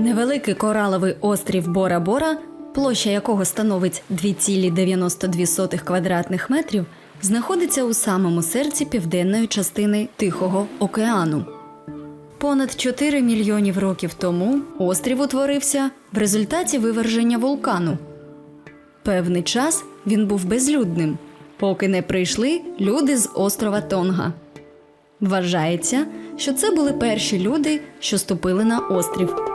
Невеликий кораловий острів Бора-Бора, площа якого становить 2,92 квадратних метрів, знаходиться у самому серці південної частини Тихого океану. Понад 4 мільйонів років тому острів утворився в результаті виверження вулкану. Певний час він був безлюдним, поки не прийшли люди з острова Тонга. Вважається, що це були перші люди, що ступили на острів.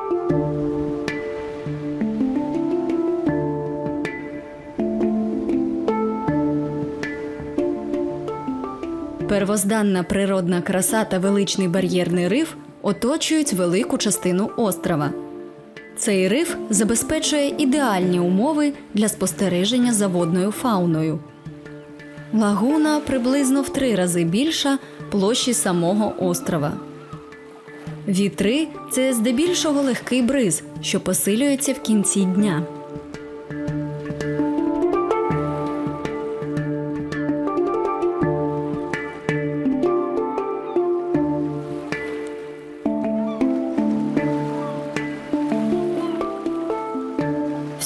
Первозданна природна краса та величний бар'єрний риф оточують велику частину острова. Цей риф забезпечує ідеальні умови для спостереження за водною фауною. Лагуна приблизно в три рази більша площі самого острова. Вітри це здебільшого легкий бриз, що посилюється в кінці дня.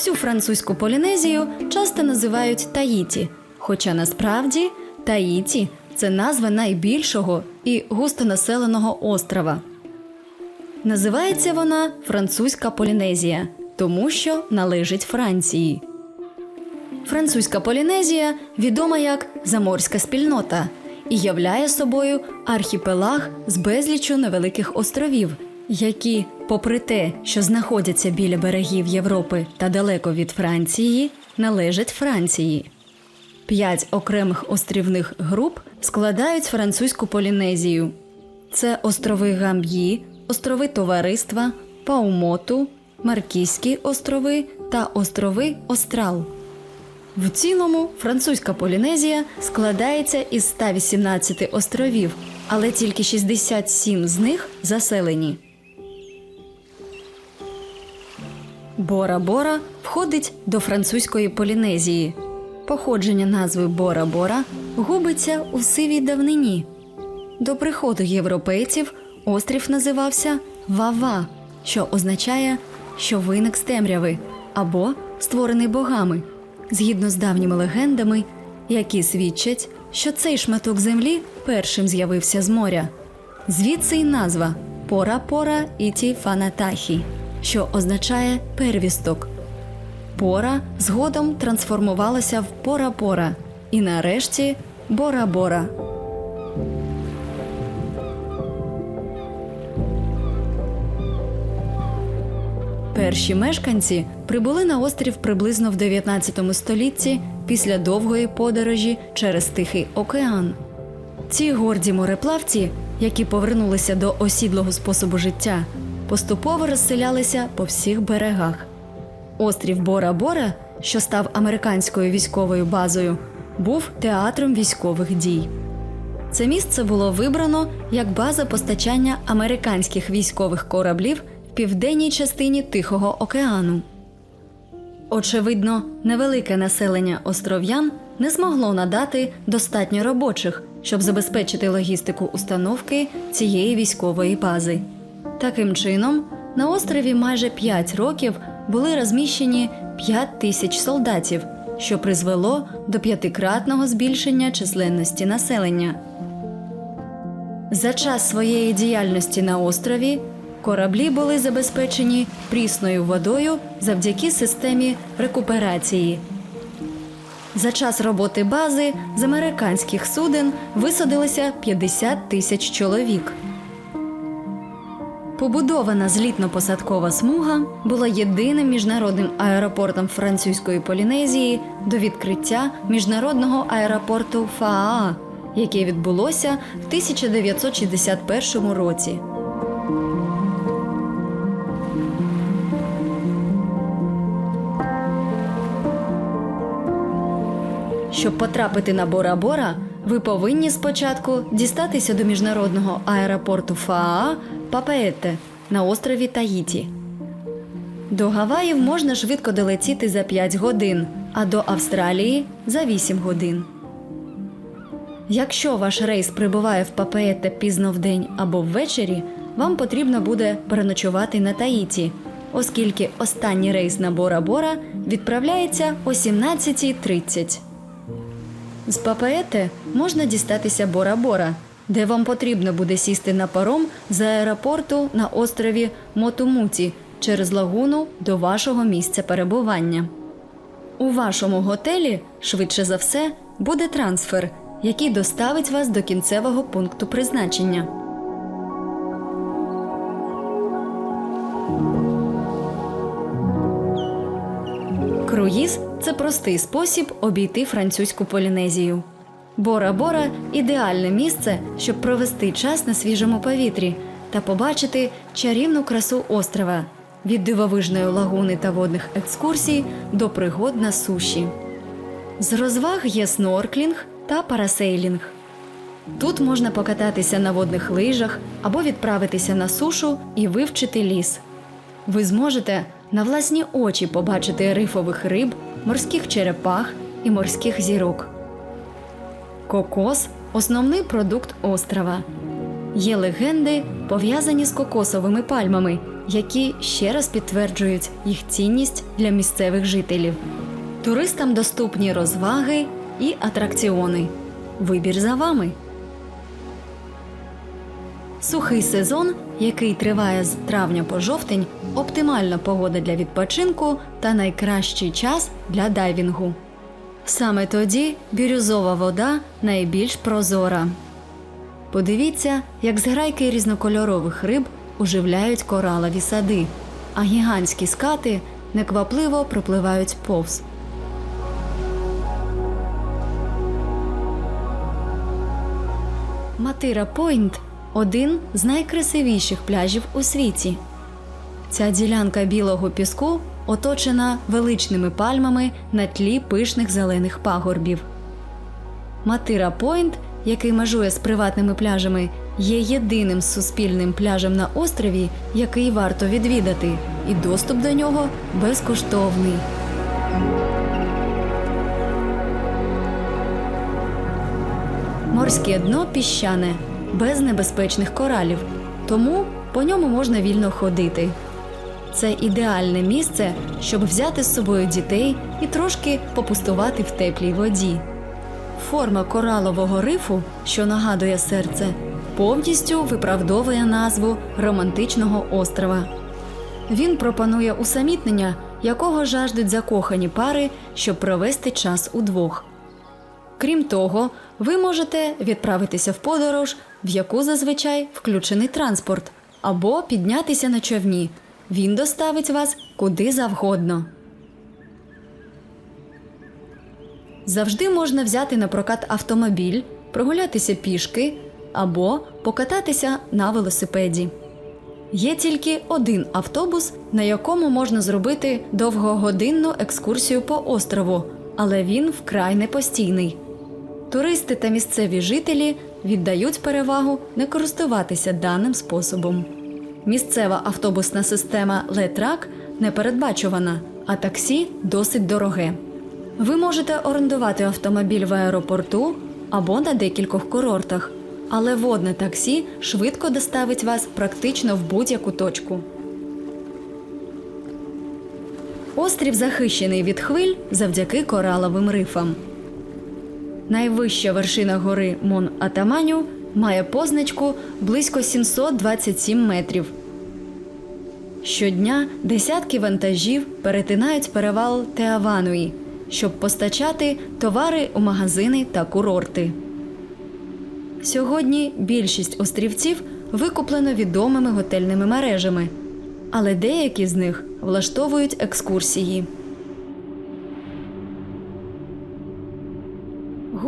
Всю французьку Полінезію часто називають Таїті, хоча насправді Таїті це назва найбільшого і густонаселеного острова. Називається вона Французька Полінезія, тому що належить Франції. Французька Полінезія відома як заморська спільнота і являє собою архіпелаг з безлічу невеликих островів, які, попри те, що знаходяться біля берегів Європи та далеко від Франції, належать Франції. П'ять окремих острівних груп складають французьку Полінезію. Це острови Гамб'ї, острови Товариства, Паумоту, Маркізькі острови та острови Острал. В цілому французька Полінезія складається із 118 островів, але тільки 67 з них заселені. Бора-Бора входить до французької Полінезії. Походження назви Бора-Бора губиться у сивій давнині. До приходу європейців острів називався Вава, що означає, що виник з темряви або створений богами, згідно з давніми легендами, які свідчать, що цей шматок землі першим з'явився з моря. Звідси й назва Пора-Пора Іті Фанатахі, що означає первісток. Пора згодом трансформувалася в Пора-Пора і нарешті Бора-Бора. Перші мешканці прибули на острів приблизно в 19 столітті після довгої подорожі через Тихий океан. Ці горді мореплавці, які повернулися до осідлого способу життя, поступово розселялися по всіх берегах. Острів Бора-Бора, що став американською військовою базою, був театром військових дій. Це місце було вибрано як база постачання американських військових кораблів в південній частині Тихого океану. Очевидно, невелике населення остров'ян не змогло надати достатньо робочих, щоб забезпечити логістику установки цієї військової бази. Таким чином, на острові майже 5 років були розміщені 5 тисяч солдатів, що призвело до п'ятикратного збільшення численності населення. За час своєї діяльності на острові кораблі були забезпечені прісною водою завдяки системі рекуперації. За час роботи бази з американських суден висадилося 50 тисяч чоловік. Побудована злітно-посадкова смуга була єдиним міжнародним аеропортом французької Полінезії до відкриття міжнародного аеропорту ФАА, яке відбулося в 1961 році. Щоб потрапити на Бора-Бора, ви повинні спочатку дістатися до міжнародного аеропорту Фаа Папеете на острові Таїті. До Гаваїв можна швидко долетіти за 5 годин, а до Австралії за 8 годин. Якщо ваш рейс прибуває в Папеете пізно вдень або ввечері, вам потрібно буде переночувати на Таїті, оскільки останній рейс на Бора-Бора відправляється о 17.30. З Папеете можна дістатися Бора-Бора, де вам потрібно буде сісти на паром з аеропорту на острові Мотумуті через лагуну до вашого місця перебування. У вашому готелі, швидше за все, буде трансфер, який доставить вас до кінцевого пункту призначення. Круїз це простий спосіб обійти французьку Полінезію. Бора-Бора ідеальне місце, щоб провести час на свіжому повітрі та побачити чарівну красу острова від дивовижної лагуни та водних екскурсій до пригод на суші. З розваг є снорклінг та парасейлінг. Тут можна покататися на водних лижах або відправитися на сушу і вивчити ліс. Ви зможете на власні очі побачити рифових риб, морських черепах і морських зірок. Кокос основний продукт острова. Є легенди, пов'язані з кокосовими пальмами, які ще раз підтверджують їх цінність для місцевих жителів. Туристам доступні розваги і атракціони. Вибір за вами. Сухий сезон, який триває з травня по жовтень, оптимальна погода для відпочинку та найкращий час для дайвінгу. Саме тоді бірюзова вода найбільш прозора. Подивіться, як зграйки різнокольорових риб оживляють коралові сади, а гігантські скати неквапливо пропливають повз. Матира Пойнт один з найкрасивіших пляжів у світі. Ця ділянка білого піску оточена величними пальмами на тлі пишних зелених пагорбів. Матира Пойнт, який межує з приватними пляжами, є єдиним суспільним пляжем на острові, який варто відвідати, і доступ до нього безкоштовний. Морське дно піщане, без небезпечних коралів, тому по ньому можна вільно ходити. Це ідеальне місце, щоб взяти з собою дітей і трошки попустувати в теплій воді. Форма коралового рифу, що нагадує серце, повністю виправдовує назву романтичного острова. Він пропонує усамітнення, якого жаждуть закохані пари, щоб провести час удвох. Крім того, ви можете відправитися в подорож, в яку зазвичай включений транспорт, або піднятися на човні. Він доставить вас куди завгодно. Завжди можна взяти на прокат автомобіль, прогулятися пішки або покататися на велосипеді. Є тільки один автобус, на якому можна зробити довгогодинну екскурсію по острову, але він вкрай непостійний. Туристи та місцеві жителі віддають перевагу не користуватися даним способом. Місцева автобусна система Летрак непередбачувана, а таксі досить дороге. Ви можете орендувати автомобіль в аеропорту або на декількох курортах, але водне таксі швидко доставить вас практично в будь-яку точку. Острів захищений від хвиль завдяки кораловим рифам. Найвища вершина гори Мон Атаманю має позначку близько 727 метрів. Щодня десятки вантажів перетинають перевал Теавануї, щоб постачати товари у магазини та курорти. Сьогодні більшість острівців викуплено відомими готельними мережами, але деякі з них влаштовують екскурсії.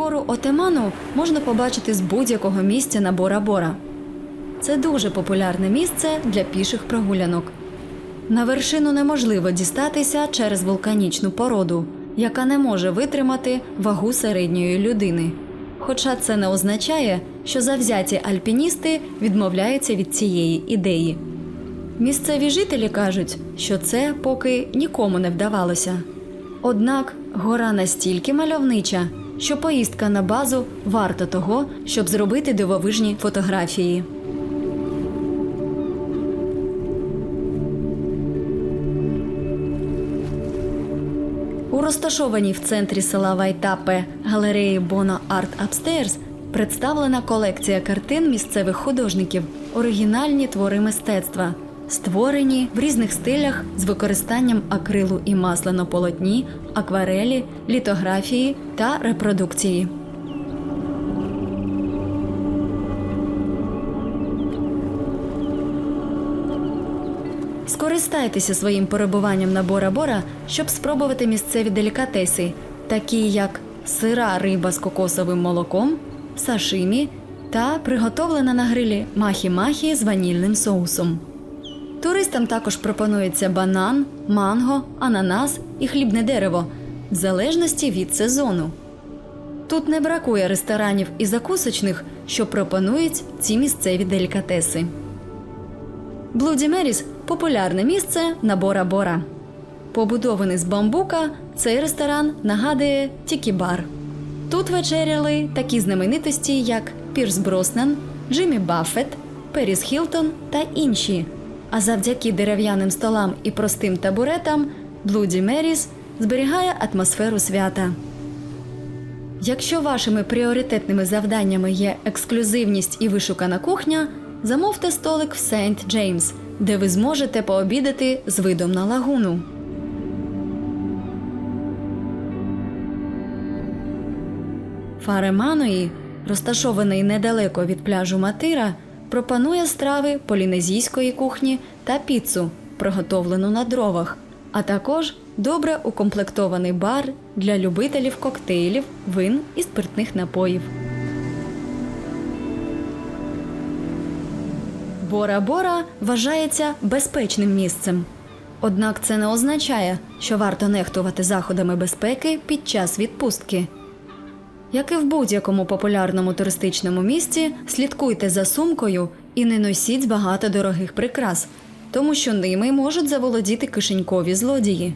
Гору Отеману можна побачити з будь-якого місця на Бора-Бора. Це дуже популярне місце для піших прогулянок. На вершину неможливо дістатися через вулканічну породу, яка не може витримати вагу середньої людини. Хоча це не означає, що завзяті альпіністи відмовляються від цієї ідеї. Місцеві жителі кажуть, що це поки нікому не вдавалося. Однак гора настільки мальовнича, що поїздка на базу варта того, щоб зробити дивовижні фотографії. У розташованій в центрі села Вайтапе галереї Bono Art Upstairs представлена колекція картин місцевих художників, оригінальні твори мистецтва, створені в різних стилях з використанням акрилу і масла на полотні, акварелі, літографії та репродукції. Скористайтеся своїм перебуванням на Бора-Бора, щоб спробувати місцеві делікатеси, такі як сира риба з кокосовим молоком, сашимі та приготовлена на грилі махі-махі з ванільним соусом. Туристам також пропонується банан, манго, ананас і хлібне дерево в залежності від сезону. Тут не бракує ресторанів і закусочних, що пропонують ці місцеві делікатеси. Блуді Меріс популярне місце на Бора-Бора. Побудований з бамбука, цей ресторан нагадує тікі-бар. Тут вечеряли такі знаменитості, як Пірс Броснан, Джиммі Баффет, Періс Хілтон та інші. А завдяки дерев'яним столам і простим табуретам Блуді Меріс зберігає атмосферу свята. Якщо вашими пріоритетними завданнями є ексклюзивність і вишукана кухня, замовте столик в Сент Джеймс, де ви зможете пообідати з видом на лагуну. Фареманої, розташований недалеко від пляжу Матира, пропонує страви полінезійської кухні та піцу, приготовлену на дровах, а також добре укомплектований бар для любителів коктейлів, вин і спиртних напоїв. Бора-Бора вважається безпечним місцем. Однак це не означає, що варто нехтувати заходами безпеки під час відпустки. Як і в будь-якому популярному туристичному місці, слідкуйте за сумкою і не носіть багато дорогих прикрас, тому що ними можуть заволодіти кишенькові злодії.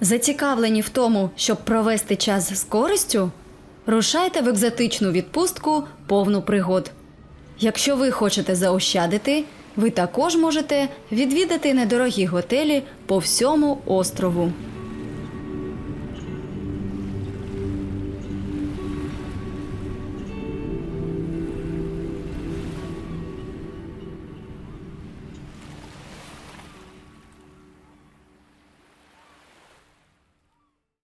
Зацікавлені в тому, щоб провести час з користю, рушайте в екзотичну відпустку повну пригод. Якщо ви хочете заощадити, ви також можете відвідати недорогі готелі по всьому острову.